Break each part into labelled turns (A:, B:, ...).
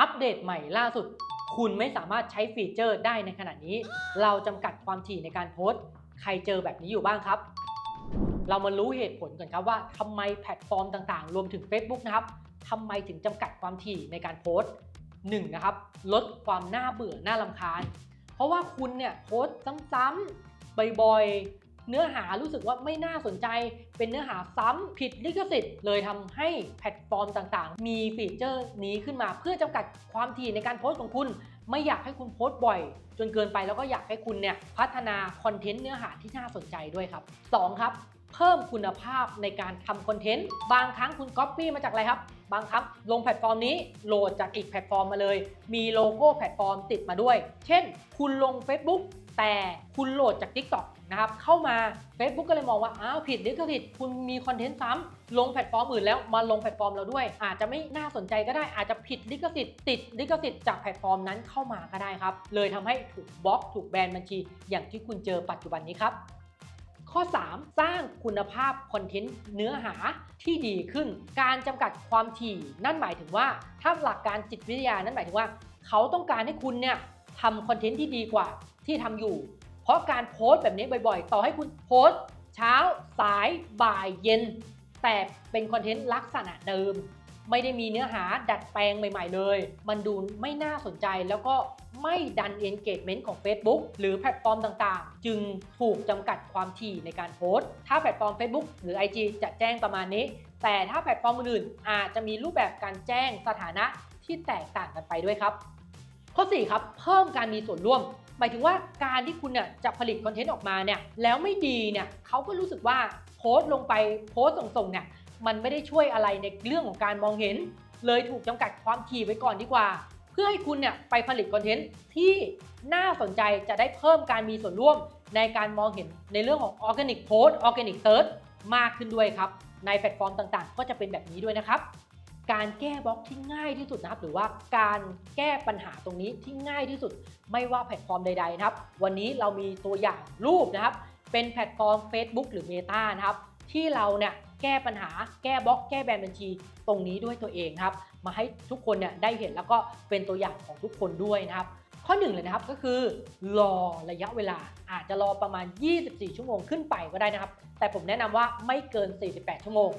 A: อัปเดตใหม่ล่าสุด คุณไม่สามารถใช้ฟีเจอร์ได้ในขณะนี้ เราจำกัดความถี่ในการโพสต์ใครเจอแบบนี้อยู่บ้างครับ เรามารู้เหตุผลกันครับว่าทำไมแพลตฟอร์มต่างๆ รวมถึง Facebook นะครับทำไมถึงจำกัดความถี่ในการโพสต์หนึ่งนะครับ ลดความน่าเบื่อน่ารำคาญ เพราะว่าคุณเนี่ยโพสต์ซ้ำๆบ่อยๆ เนื้อหารู้สึกว่าไม่น่าสนใจ เป็นเนื้อหาซ้ำผิดลิขสิทธิ์ เลยทำให้แพลตฟอร์มต่างๆ มีฟีเจอร์นี้ขึ้นมาเพื่อจำกัดความถี่ในการโพสต์ของคุณ ไม่อยากให้คุณโพสต์บ่อย จนเกินไปแล้วก็อยากให้คุณเนี่ยพัฒนาคอนเทนต์เนื้อหาที่น่าสนใจด้วยครับสองครับเพิ่มคุณภาพในการทำคอนเทนต์ บางครั้งคุณก๊อปปี้มาจากอะไรครับ บางครั้งลงแพลตฟอร์มนี้โหลดจากอีกแพลตฟอร์มมาเลย มีโลโก้แพลตฟอร์มติดมาด้วย เช่น คุณลง Facebook แต่คุณโหลดจาก TikTok นะครับเข้ามา Facebook ก็เลยมองว่าอ้าวผิดลิขสิทธิ์คุณมีคอนเทนต์ซ้ำลงแพลตฟอร์มอื่นแล้วมาลงแพลตฟอร์มเราด้วย อาจจะไม่น่าสนใจก็ได้อาจจะผิดลิขสิทธิ์ติดลิขสิทธิ์จากแพลตฟอร์มนั้นเข้ามาก็ได้ครับ เลยทำให้ถูกบล็อกถูกแบนบัญชี อย่างที่คุณเจอปัจจุบันนี้ครับข้อ 3 สร้างคุณภาพคอนเทนต์เนื้อหาที่ดีขึ้น การจำกัดความถี่ นั่นหมายถึงว่าถ้าหลักการจิตวิทยานั่นหมายถึงว่า เขาต้องการให้คุณเนี่ยทำคอนเทนต์ที่ดีกว่าที่ทำอยู่ ราะการโพสต์แบบนี้บ่อยๆ ต่อให้คุณโพสต์เช้าสายบ่ายเย็น แต่เป็นคอนเทนต์ลักษณะเดิม ไม่ได้มีเนื้อหาดัดแปลงใหม่ ๆ เลย มันดูไม่น่าสนใจแล้วก็ไม่ดัน engagement ของ Facebook หรือแพลตฟอร์มต่างๆ จึงถูกจำกัดความถี่ในการโพสต์ ถ้าแพลตฟอร์ม Facebook หรือ IG จะแจ้งประมาณนี้ แต่ถ้าแพลตฟอร์มอื่นอาจจะมีรูปแบบการแจ้งสถานะที่แตกต่างกันไปด้วยครับ ข้อ 4 ครับ เพิ่มการมีส่วนร่วม หมายถึงว่าการที่คุณเนี่ยจะผลิตคอนเทนต์ออกมาเนี่ยแล้วไม่ดีเนี่ยเขาก็รู้สึกว่าโพสต์ลงไปโพสต์ส่งๆเนี่ยมันไม่ได้ช่วยอะไรในเรื่องของการมองเห็น เลยถูกจำกัดความถี่ไว้ก่อนดีกว่า เพื่อให้คุณเนี่ยไปผลิตคอนเทนต์ที่น่าสนใจจะได้เพิ่มการมีส่วนร่วมในการมองเห็นในเรื่องของ Organic Post Organic Search มากขึ้นด้วยครับ ในแพลตฟอร์มต่างๆ ก็จะเป็นแบบนี้ด้วยนะครับ การแก้บล็อกที่ง่ายที่สุดนะครับ หรือว่าการแก้ปัญหาตรงนี้ที่ง่ายที่สุด ไม่ว่าแพลตฟอร์มใดๆนะครับ วันนี้เรามีตัวอย่างรูปนะครับ เป็นแพลตฟอร์ม Facebook หรือ Meta นะครับ ที่เราเนี่ยแก้ปัญหาแก้บล็อกแก้แบนบัญชีตรงนี้ด้วยตัวเองครับ มาให้ทุกคนเนี่ยได้เห็นแล้วก็เป็นตัวอย่างของทุกคนด้วยนะครับ ข้อหนึ่งเลยนะครับก็คือรอระยะเวลาอาจจะรอประมาณ 24 ชั่วโมงขึ้นไปก็ได้นะครับ แต่ผมแนะนำว่าไม่เกิน 48 ชั่วโมง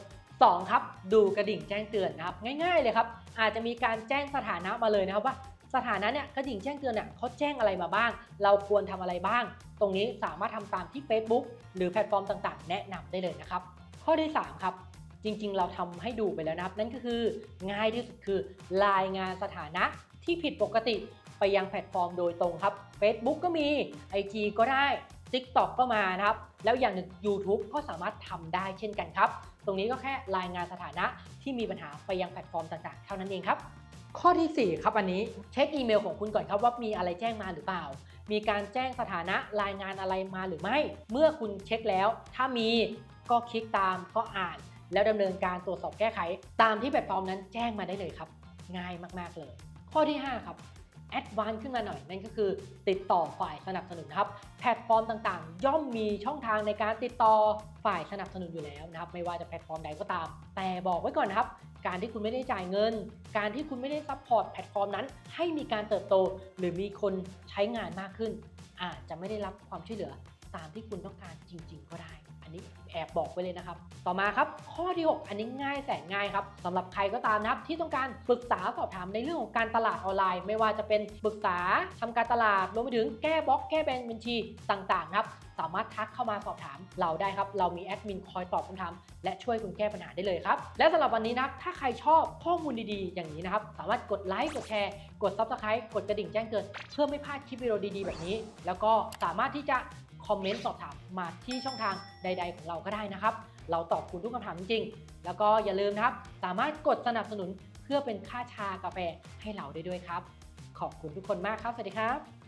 A: 2ครับดูกระดิ่งแจ้งเตือนนะครับง่ายๆเลยครับอาจจะมีการแจ้งสถานะมาเลยนะครับว่าสถานะเนี่ยกระดิ่งแจ้งเตือนเนี่ยเขาแจ้งอะไรมาบ้าง เราควรทำอะไรบ้าง ตรงนี้สามารถทำตามที่ Facebook หรือแพลตฟอร์มต่างๆ แนะนำได้เลยนะครับ ข้อที่ 3 ครับ จริงๆ เราทำให้ดูไปแล้วนะครับ นั่นก็คือง่ายที่สุดคือรายงานสถานะที่ผิดปกติไปยังแพลตฟอร์มโดยตรงครับ Facebook ก็มี IG ก็ได้ TikTok ก็มานะครับ แล้วอย่างหนึ่ง YouTube ก็สามารถทำได้เช่นกันครับ ตรงนี้ก็แค่รายงานสถานะที่มีปัญหาไปยังแพลตฟอร์มต่างๆ เท่านั้นเองครับ ข้อทีสี่ 4 ครับอันนี้เช็คอีเมลของคุณก่อนครับว่ามีอะไรแจ้งมาหรือเปล่า มีการแจ้งสถานะรายงานอะไรมาหรือไม่ เมื่อคุณเช็คแล้ว ถ้ามีก็คลิกตามก็อ่าน แล้วดำเนินการตรวจสอบแก้ไข ตามที่แพลตฟอร์มนั้นแจ้งมาได้เลยครับ ง่ายมากๆเลย ข้อที่ 5 ครับ แอดวานซ์ขึ้นมาหน่อยนั่นก็คือ ติดต่อฝ่ายสนับสนุนครับแพลตฟอร์มต่างๆ ย่อมมีช่องทางในการติดต่อฝ่ายสนับสนุนอยู่แล้วนะครับไม่ว่าจะแพลตฟอร์มใดก็ตาม แต่บอกไว้ก่อนนะครับ การที่คุณไม่ได้จ่ายเงิน การที่คุณไม่ได้ซัพพอร์ตแพลตฟอร์มนั้น ให้มีการเติบโต หรือมีคนใช้งานมากขึ้น อาจจะไม่ได้รับความช่วยเหลือตามที่คุณต้องการจริงๆก แอบบอกไว้เลยนะครับ ต่อมาครับ ข้อที่ 6 อันนี้ง่ายแสนง่ายครับสำหรับใครก็ตามนะครับที่ต้องการปรึกษาสอบถามในเรื่องของการตลาดออนไลน์ ไม่ว่าจะเป็นปรึกษาทำการตลาดรวมไปถึงแก้บล็อกแก้แบนบัญชีต่างๆครับสามารถทักเข้ามาสอบถามเราได้ครับ เรามีแอดมินคอยตอบคำถามและช่วยคุณแก้ปัญหาได้เลยครับ และสำหรับวันนี้นะครับถ้าใครชอบข้อมูลดีๆ อย่างนี้นะครับ สามารถกดไลค์กดแชร์ กด Subscribe กดกระดิ่งแจ้งเตือนเพื่อไม่พลาดคลิปวิดีโอดีๆ แบบนี้ แล้วก็สามารถที่จะ คอมเมนต์สอบถามมาที่ช่องทางใด ๆ ของเราก็ได้นะครับ เราตอบคุณทุกคำถามจริงๆ แล้วก็อย่าลืมนะครับ สามารถกดสนับสนุนเพื่อเป็นค่าชากาแฟให้เราได้ด้วยครับ ขอบคุณทุกคนมากครับ สวัสดีครับ